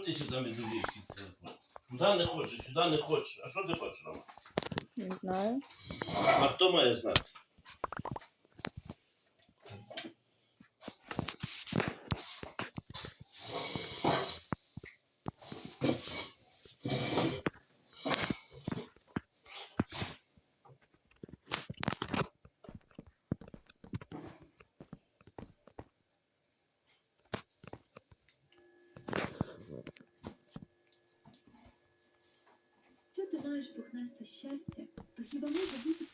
ти сюди дивишся? Туди не хочеш, сюди не хочеш. А що ти хочеш, Рома? Не знаю. А хто має знати? Пухнасте щастя, то хіба може бути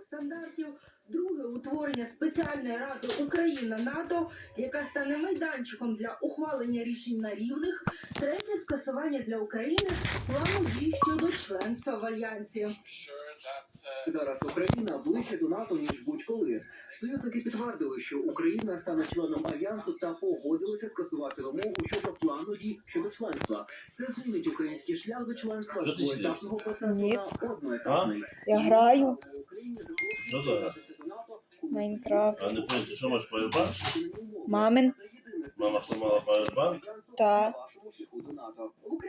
стандартів, друге утворення спеціальної ради Україна НАТО, яка стане майданчиком для ухвалення рішень на рівних, третє скасування для України плану дій щодо членства в альянсі. Зараз Україна ближче до НАТО ніж будь-коли. Союзники підтвердили, що Україна стане членом альянсу та погодилися скасувати вимогу щодо плану дій щодо членства. Це змінить український шлях до членства з двоетапного процесу Ні. на одноетапний. Я граю. Україні Що за гра? Майнкрафт. А не понял, ти що маєш поєбан? Мамин. Мама що мала поєбан? Та.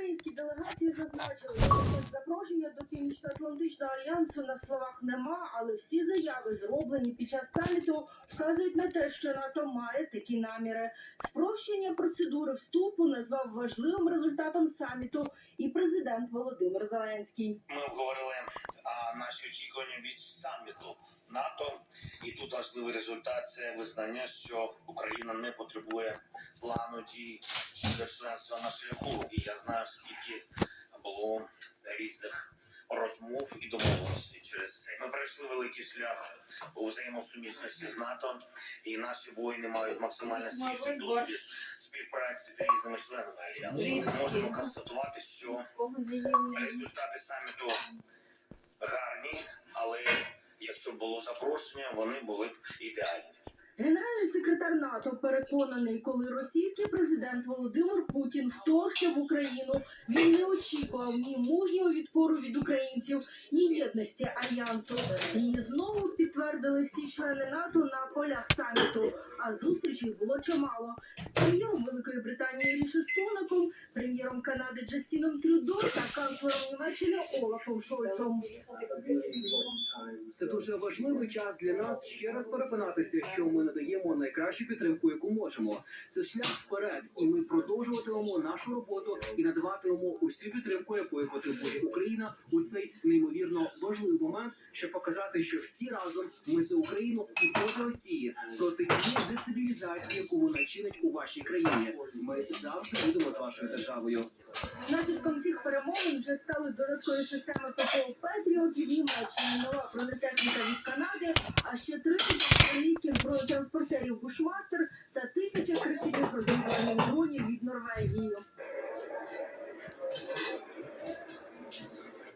В українській делегації зазначили, що запрошення до Північно-Атлантичного альянсу на словах нема, але всі заяви, зроблені під час саміту, вказують на те, що НАТО має такі наміри. Спрощення процедури вступу назвав важливим результатом саміту і президент Володимир Зеленський. Ми обговорили наші очікування від саміту НАТО, і тут важливий результат це визнання, що Україна не потребує плану дій щодо членства на шляху. І я знаю, скільки було різних розмов і домовленостей через це. Ми пройшли великий шлях у взаємосумісності з НАТО, і наші воїни мають максимально свіжий досвід співпраці з різними членами. Ми можемо констатувати, що результати саміту гарні, але якщо було запрошення, вони були б ідеальні. Генеральний секретар НАТО переконаний, коли російський президент Володимир Путін вторгся в Україну, він не очікував ні мужнього відпору від українців, ні єдності альянсу. Її знову підтвердили всі члени НАТО на полях саміту. А зустрічей було чимало з прем'єром Великої Британії Ріші Сунаком, прем'єром Канади Джастіном Трюдо та канцлером Німеччини Олафом Шольцом. Це дуже важливий час для нас ще раз переконатися, що ми надаємо найкращу підтримку, яку можемо. Це шлях вперед, і ми продовжуватимемо нашу роботу і надаватимемо усю підтримку, якої потребує Україна у цей неймовірно важливий момент, щоб показати, що всі разом ми за Україну і проти Росії, проти тієї дестабілізації, яку вона чинить у вашій країні. Ми завжди будемо з вашою державою. Наслідком цих перемовин вже стали додаткові системи ППО Петріот від Німеччини, нова бронетехніка від Канади, а ще 30 австралійських бронетранспортерів Бушмастер та тисяча крихітних розвідувальних дронів від Норвегії.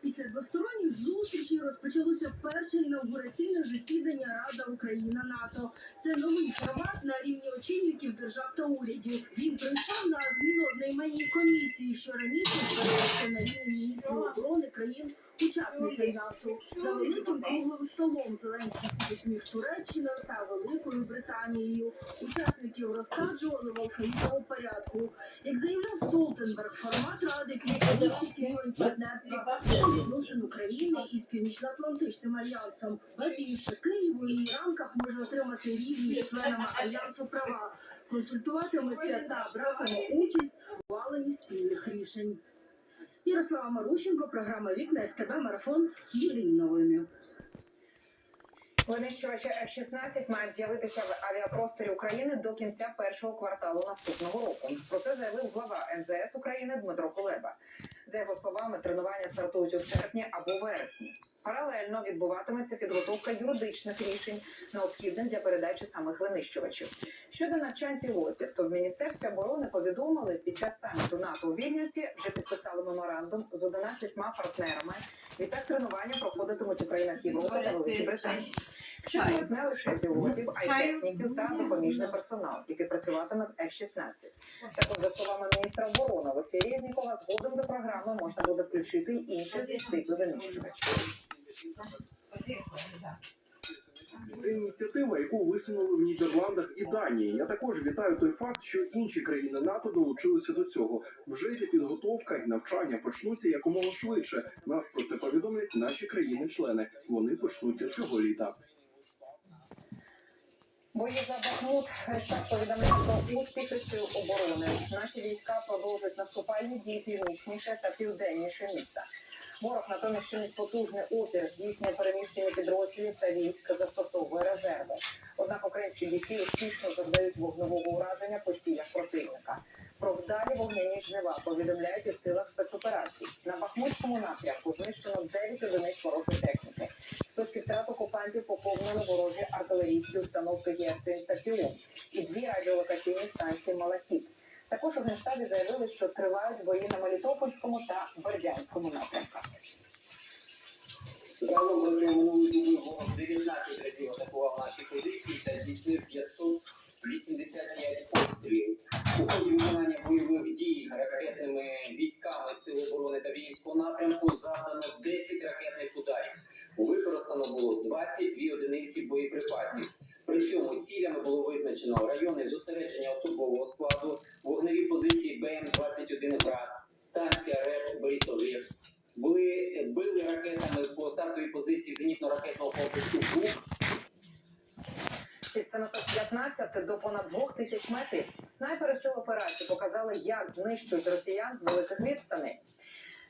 Після двосторонніх зустрічей розпочалося перше інаугураційне засідання Рада Україна НАТО. Це новий формат на рівні очільників держав та урядів. Він прийшов на зміну одноіменній комісії, що раніше збиралася на рівні міністрів оборони країн. Учасниць альянсу за великим круглим столом Зеленський сидить між Туреччиною та Великою Британією. Учасників розсаджували порядку. Як заявляв Столтенберг, формат ради партнерства відносин України із Північно-Атлантичним альянсом. Ба більше Київ у її рамках може отримати рівні з членами альянсу права, консультуватиметься та братиме участь у ухваленні спільних рішень. Ярослава Марущенко, програма Вікна СТБ Марафон. Єдині новини. Винищувача F-16 мають з'явитися в авіапросторі України до кінця першого кварталу наступного року. Про це заявив глава МЗС України Дмитро Кулеба. За його словами, тренування стартують у серпні або вересні. Паралельно відбуватиметься підготовка юридичних рішень, необхідних для передачі самих винищувачів. Щодо навчань пілотів, то в міністерстві оборони повідомили під час саміту НАТО у Вільнюсі вже підписали меморандум з 11 партнерами. Відтак тренування проходитимуть у країнах Європи та Великій Британії. Вчитимуть не лише пілотів, а й техніків та допоміжний персонал, який працюватиме з F-16. Також, за словами міністра оборони Олексія Резнікова, згодом до програми можна буде включити інші типи винищувачів. Це ініціатива, яку висунули в Нідерландах і Данії. Я також вітаю той факт, що інші країни НАТО долучилися до цього. Вже йде підготовка і навчання почнуться якомога швидше. Нас про це повідомлять наші країни-члени. Вони почнуться цього літа. Бої за Бахмут так повідомляє про успіхи оборони. Наші війська продовжують наступальні дії північніше та південніше міста. Ворог натомість чинить потужний опір, здійснює переміщення підрозділів та військ застосовує резерви. Однак українські бійці успішно завдають вогневого ураження по цілях противника. Про вдалі вогняні жнива повідомляють у силах спецоперацій. На Бахмутському напрямку що тривають бої на Мелітопольському та Бердянському напрямках. Загалом минулої 19 разів атакував наші позиції та здійснив 585 обстрілів. У ході виконання бойових дій ракетними військами Сил оборони та Вінського напрямку завдано 10 ракетних ударів. Використано було 22 одиниці боєприпасів. При цьому цілями було визначено райони зосередження особового складу, вогневі позиції БМ-21 «Град», станція РЕП Борисовєвськ, були били ракетами по стартовій позиції зенітно-ракетного комплексу «Бук», Від 715 до понад 2000 метрів. Снайпери сил операції показали, як знищують росіян з великих відстаней.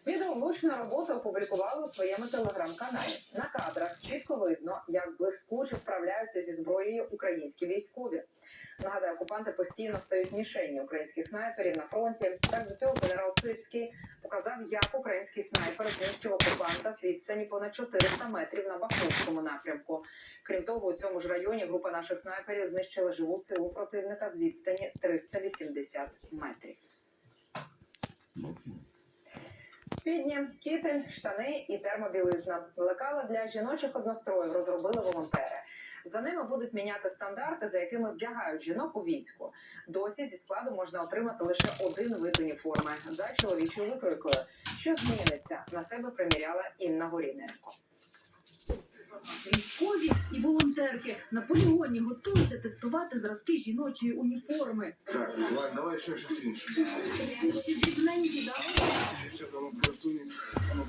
Відео влучну роботу опублікували у своєму телеграм-каналі. На кадрах чітко видно, як блискуче вправляються зі зброєю українські військові. Нагадаю, окупанти постійно стають мішені українських снайперів на фронті. Так до цього генерал Сирський показав, як український снайпер знищив окупанта з відстані понад 400 метрів на Бахмутському напрямку. Крім того, у цьому ж районі група наших снайперів знищила живу силу противника з відстані 380 метрів. Спідні, кітель, штани і термобілизна. Лекала для жіночих одностроїв розробили волонтери. За ними будуть міняти стандарти, за якими вдягають жінок у війську. Досі зі складу можна отримати лише один вид уніформи за чоловічою викройкою. Що зміниться? На себе приміряла Інна Горіненко. Військові і волонтерки на полігоні готуються тестувати зразки жіночої уніформи. Так, давай, давай ще щось інше. Всі дрібненькі, да? Ще там красуні. Ну,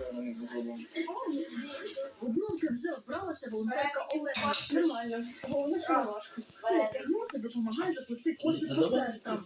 попробуємо. Вже вбралася волонтерка Олена. Нормально. Головне, що не важко. Терноси допомагає запустити кошик концертам.